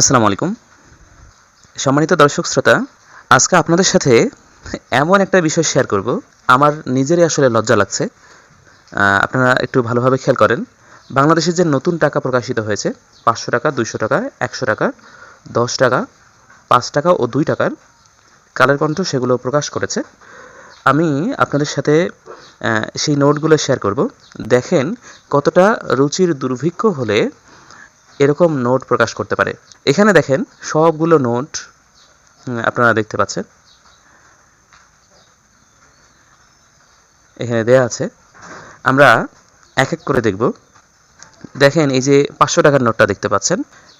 আসসালামু আলাইকুম। সম্মানিত দর্শক শ্রোতা, আজকে আপনাদের সাথে এমন একটা বিষয় শেয়ার করব। আমার নিজেরই আসলে লজ্জা লাগছে। আপনারা একটু ভালোভাবে খেয়াল করেন। বাংলাদেশের যে নতুন টাকা প্রকাশিত হয়েছে, পাঁচশো টাকা, দুইশো টাকা, একশো টাকা, দশ টাকা, পাঁচ টাকা ও দুই টাকার কালের কণ্ঠ সেগুলো প্রকাশ করেছে। আমি আপনাদের সাথে সেই নোটগুলো শেয়ার করব। দেখেন কতটা রুচির দুর্ভিক্ষ হলে এরকম নোট প্রকাশ করতে পারে। এখানে দেখেন, সবগুলো নোট আপনারা দেখতে পাচ্ছেন। এখানে দেয়া আছে, আমরা এক এক করে দেখব। দেখেন, এই যে পাঁচশো টাকার নোটটা দেখতে পাচ্ছেন।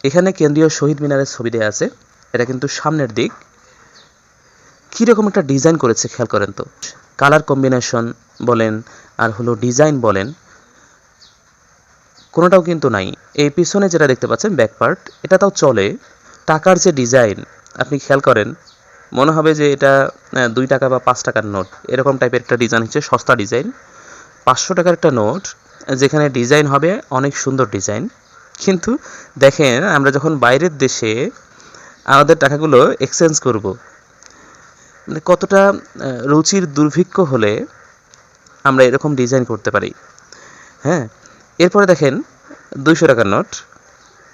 এখানে কেন্দ্রীয় শহীদ মিনারের ছবি দেওয়া আছে। এটা কিন্তু সামনের দিক। কীরকম একটা ডিজাইন করেছে, খেয়াল করেন তো। কালার কম্বিনেশন বলেন, আর হলো ডিজাইন বলেন। কোনোটাও কিন্তু নাই। এই পিছনে যেটা দেখতে পাচ্ছেন ব্যাক পার্ট এটা তাও চলে। টাকার যে ডিজাইন আপনি খেয়াল করেন, মনে হবে যে এটা দুই টাকা বা পাঁচ টাকার নোট এরকম টাইপের একটা ডিজাইন হচ্ছে, সস্তা ডিজাইন পাঁচশো টাকার একটা নোট যেখানে ডিজাইন হবে, অনেক সুন্দর ডিজাইন কিন্তু দেখেন, আমরা যখন বাইরের দেশে আমাদের টাকাগুলো এক্সচেঞ্জ করব মানে কতটা রুচির দুর্ভিক্ষ হলে আমরা এরকম ডিজাইন করতে পারি। হ্যাঁ? এরপরে দেখেন দুইশো টাকার নোট।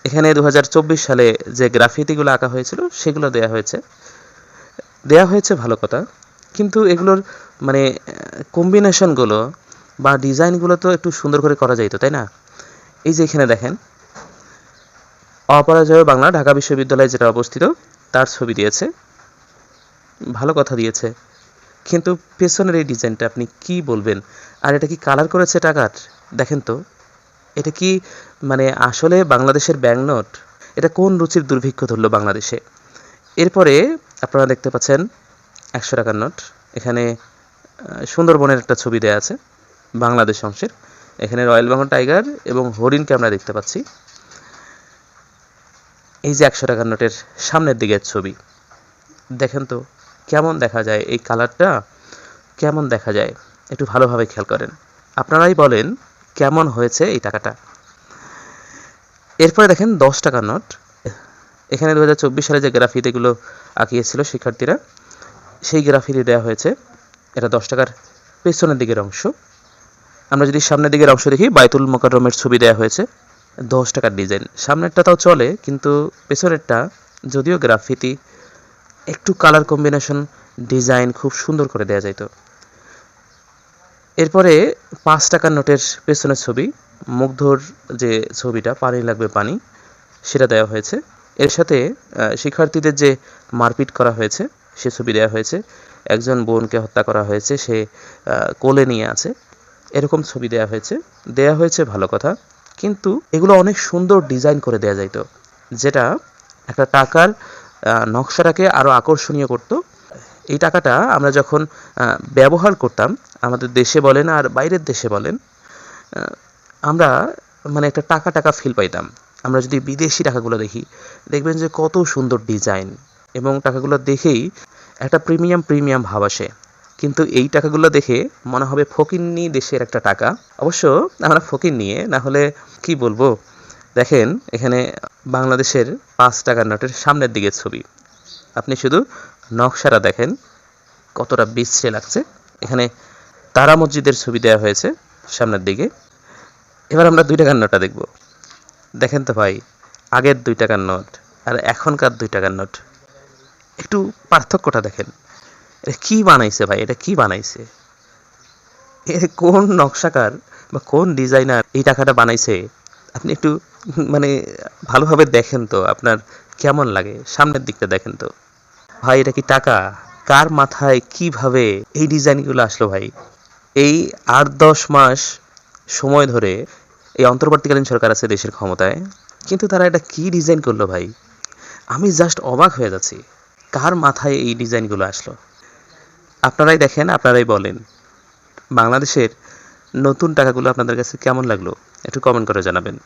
এখানে দু হাজার চব্বিশ সালে যে গ্রাফিতিগুলো আঁকা হয়েছিল, সেগুলো দেয়া হয়েছে। দেয়া হয়েছে ভালো কথা, কিন্তু এগুলোর মানে কম্বিনেশনগুলো বা ডিজাইনগুলো তো একটু সুন্দর করে করা যাইতো, তাই না? এই যে এখানে দেখেন, অপরাজয় বাংলা ঢাকা বিশ্ববিদ্যালয়ে যেটা অবস্থিত, তার ছবি দিয়েছে। ভালো কথা দিয়েছে। কিন্তু পেছনের এই ডিজাইনটা আপনি কি বলবেন? আর এটা কি কালার করেছে টাকার? দেখেন তো। এটা কি মানে আসলে বাংলাদেশের ব্যাংক নোট এটা কোন রুচির দুর্ভিক্ষ ধরলো বাংলাদেশে? এরপরে আপনারা দেখতে পাচ্ছেন একশো টাকার নোট এখানে সুন্দরবনের একটা ছবি দেওয়া আছে, বাংলাদেশ অংশের। এখানে রয়্যাল বেঙ্গল টাইগার এবং হরিণকে আমরা দেখতে পাচ্ছি। এই যে একশো টাকার নোটের সামনের দিকের ছবি, দেখেন তো কেমন দেখা যায় এই কালারটা কেমন দেখা যায়, একটু ভালোভাবে খেয়াল করেন। আপনারাই বলেন কেমন হয়েছে এই টাকাটা? এরপরে দেখেন দশ টাকার নোট। এখানে দু সালে যে গ্রাফিতিগুলো আঁকিয়েছিল শিক্ষার্থীরা, সেই গ্রাফিতি দেওয়া হয়েছে। এটা দশ টাকার পেছনের দিকের অংশ। আমরা যদি সামনের দিকের অংশ দেখি, বাইতুল মোকাররমের ছবি দেওয়া হয়েছে দশ টাকার ডিজাইন সামনেরটা তাও চলে, কিন্তু পেছনেরটা, যদিও গ্রাফিতি একটু কালার কম্বিনেশন ডিজাইন খুব সুন্দর করে দেওয়া যাইতো। এরপরে পাঁচ টাকার নোটের পেছনের ছবি, মুগ্ধর যে ছবিটা, পানি লাগবে পানি, সেটা দেওয়া হয়েছে। এর সাথে শিক্ষার্থীদের যে মারপিট করা হয়েছে, সে ছবি দেওয়া হয়েছে। একজন বোনকে হত্যা করা হয়েছে, সে কোলে নিয়ে আছে। এরকম ছবি দেওয়া হয়েছে। দেওয়া হয়েছে ভালো কথা, কিন্তু এগুলো অনেক সুন্দর ডিজাইন করে দেওয়া যাইতো, যেটা একটা টাকার নকশাটাকে আরও আকর্ষণীয় করতো। এই টাকাটা আমরা যখন ব্যবহার করতাম, আমাদের দেশে বলেন আর বাইরের দেশে বলেন আমরা মানে একটা টাকা টাকা ফিল পাইতাম। আমরা যদি বিদেশি টাকাগুলো দেখি, দেখবেন যে কত সুন্দর ডিজাইন এবং টাকাগুলো দেখেই একটা প্রিমিয়াম প্রিমিয়াম ভাব আসে। কিন্তু এই টাকাগুলো দেখে মনে হবে ফকিন্নি দেশের একটা টাকা। অবশ্য আমরা ফকির নিয়ে, না হলে কি বলব? দেখেন, এখানে বাংলাদেশের পাঁচ টাকার নোটের সামনের দিকের ছবি। আপনি শুধু নকশাটা দেখেন, কতটা বিশ্রী লাগছে। এখানে তারা মসজিদের ছবি দেওয়া হয়েছে সামনের দিকে। এবার আমরা দুই টাকার নোটটা দেখব। দেখেন তো ভাই, আগের দুই টাকার নোট আর এখনকার দুই টাকার নোট একটু পার্থক্যটা দেখেন। এটা কি বানাইছে ভাই? এটা কি বানাইছে? এ কোন নকশাকার বা কোন ডিজাইনার এই টাকাটা বানাইছে? আপনি একটু মানে ভালোভাবে দেখেন তো আপনার কেমন লাগে? সামনের দিকটা দেখেন তো। ভাই, এটা কি টাকা? কার মাথায় কীভাবে এই ডিজাইনগুলো আসলো ভাই? এই আট দশ মাস সময় ধরে এই অন্তর্বর্তীকালীন সরকার আছে দেশের ক্ষমতায়, কিন্তু তারা এটা কি ডিজাইন করল ভাই? আমি জাস্ট অবাক হয়ে যাচ্ছি। কার মাথায় এই ডিজাইনগুলো আসলো? আপনারাই দেখেন, আপনারাই বলেন, বাংলাদেশের নতুন টাকাগুলো আপনাদের কাছে কেমন লাগল? একটু কমেন্ট করে জানাবেন।